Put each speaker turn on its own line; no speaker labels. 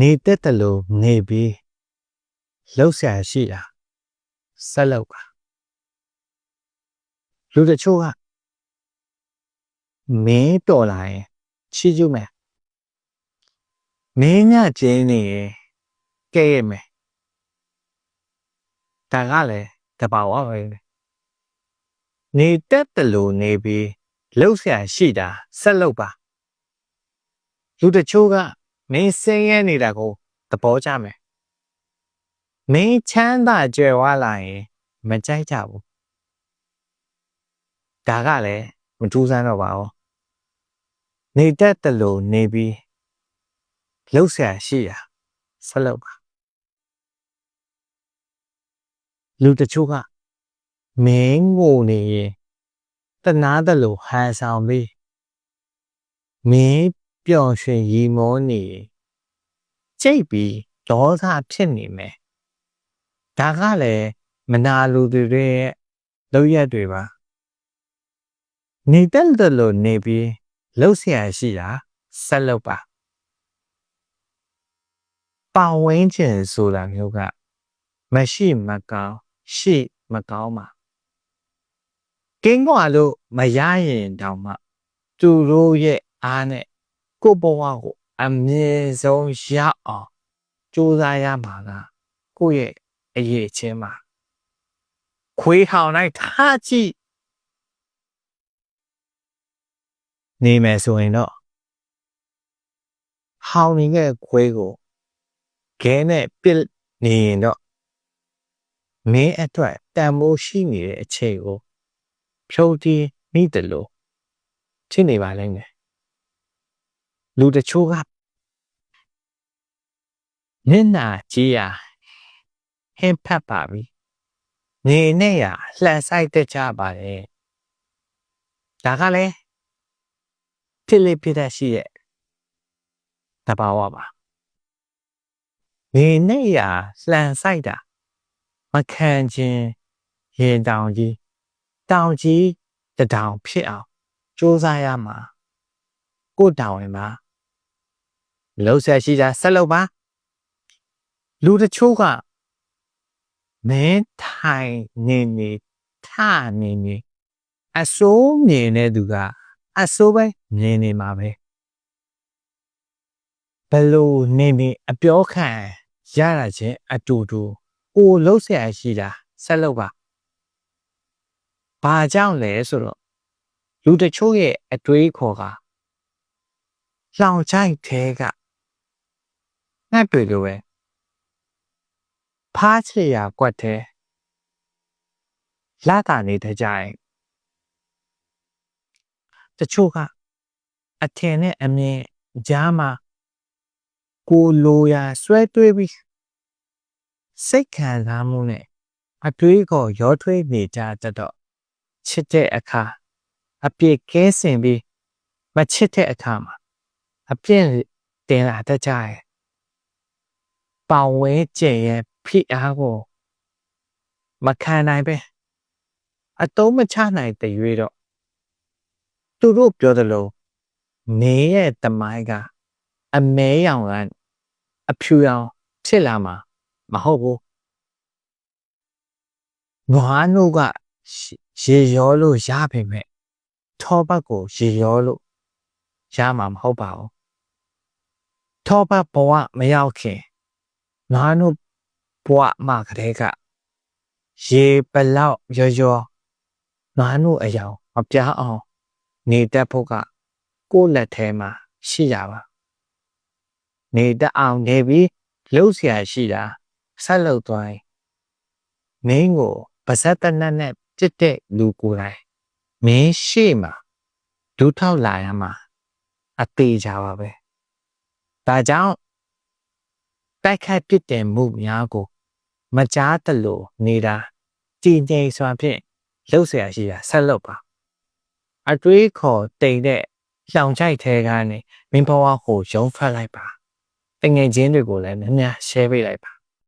နေတက်တယ်လို့နေပြီးလှုပ်ရှားရှိတာဆက်လုပ်ပါလူတချို့ကမင်းတော်လာရင်ချီးကျူးမယ်မင်းညကျင်းနေရင်ကဲ့ရဲ့မယ်ဒါကလည်းတဘာဝပဲနေတက်တယ်လို့နေပြီးလှုပ်ရှားရှိတာဆက်လုပ်ပါလူတချို့က မင်းဆင်းရဲနေတာကိုသဘောကျမယ်မင်းချမ်းသာကြွယ်ဝလာရင်မကြိုက်ကြဘူးဒါကလည်းမထူးဆန်းတော့ပါဘူးနေတတ်တယ်လို့နေပြီးလှုပ်ရှားရှိတာဆက်လုပ်ပါလူတချို့ကမင်းငိုနေရင်တနာတယ်လို့ဟန်ဆောင်ပြီးမင်း ပျော်ရွှင်ရီမောနေရင်ကြိတ်ပြီးဒေါသဖြစ်နေမယ်ဒါကလည်းမနာလူတွေရဲ့လောက်ရက်တွေပါနေတက်တယ်လို့နေပြီးလှုပ်ရှားရှိတာဆက်လုပ်ပါပါဝင်းကျင်ဆိုတာမျိုးကမရှိမကောင်းရှိမကောင်းပါကင်းကွာလို့မရရင်တောင်မှသူတို့ရဲ့အားနဲ့ ကိုယ့်ဘဝကိုအမြင့်ဆုံးရအောင်ကြိုးစားရမှာကကိုယ့်ရဲ့အရေးချင်းပါခွေးဟောင်လိုက်ထားကြည့်နေမယ်ဆိုရင်တော့ဟောင်နေတဲ့ခွေးကိုခဲနဲ့ပစ်နေရင်တော့မင်းအတွက်တန်မိုးရှိနေတဲ့အချိန်ကိုဖြုတ်တီးမိတယ်လို့ဖြစ်နေပါလိမ့်မယ် လူတချို့ကမျက်နာကြည့်ရဟင်းဖတ်ပါပြီနေနဲ့ရလှန်ဆိုင်တက်ကြပါတယ်ဒါကလည်းဖြစ်လေဖြစ်တတ်ရှိရဲ့တဘာဝပါနေနဲ့ရလှန်ဆိုင်တာမခံခြင်းရင်တောင်ကြီးတောင်ကြီးတတောင်ဖြစ်အောင်စူးစမ်းရမှာကိုတောင်ဝင်ပါ လှုပ်ဆက်ရှိတာဆက်လုပ်ပါလူတချို့ကမင်းထိုင်နေနေထနေနေအစိုးမြင်တဲ့သူကအစိုးပဲမြင်နေမှာပဲဘလို့နေနေအပြောခံရတာချင်းအတူတူကိုလှုပ်ဆက်ရှိတာဆက်လုပ်ပါဘာကြောင့်လဲဆိုတော့လူတချို့ရဲ့အတွေးခေါ်ကလောင်ချိုက်သေးက ငှက်တွေလိုပဲဖားချေရကွက်သေးလာတာနေတဲ့ကြရင်တချို့ကအထင်နဲ့အမြင်ကြားမှာကိုလိုရာဆွဲတွေးပြီးစိတ်ခံစားမှုနဲ့အတွေးခေါ်ရောထွေးနေကြတတ်တော့ချစ်တဲ့အခါအပြစ်ကဲစင်ပြီးမချစ်တဲ့အခါမှာအပြစ်တင်လာတတ်ကြရဲ့ ပောင်ဝဲကျဲရဲ့ဖိအားကိုမခံနိုင်ပဲအတုံးမချနိုင်တဲ့ရွေးတော့သူတို့ပြောသလိုနေရဲ့တမိုင်းကအမဲရောင်ကအဖြူရောင်ဖြစ်လာမှာမဟုတ်ဘူးငွားနှုတ်ကရေရောလို့ရပေမဲ့ထောပတ်ကိုရေရောလို့ရမှာမဟုတ်ပါဘူးထောပတ်ဘဝမရောက်ခင် ငါတို့ဘဝမှာကလေးကရေပလောက်ရောရောငါတို့အယောင်မပြားအောင် နေတတ်ဖို့ကကိုယ့်လက်ထဲမှာရှိရပါနေတတ်အောင်နေပြီးလှုပ်ရှားရှိတာဆက်လုပ်သွားရင်မင်းကိုပါဇက်တနတ်နဲ့ပြစ်တဲ့လူကိုယ်တိုင်မင်းရှေ့မှာဒုထောက်လာရမှာအသေးကြပါပဲဒါကြောင့် တိုက်ခိုက်ပစ်တင်မှုများကို မကြားတလို့နေတာတည်ငြိမ်စွာဖြင့်လှုပ်ရှားရှိရာဆက်လုပ်ပါအတွေးခေါ်တိမ်တဲ့လောင်ချိုက်ထဲကနေမင်းဘဝကိုရုံးဖက်လိုက်ပါတငယ်ချင်းတွေကိုလည်းများများ share ပေးလိုက်ပါ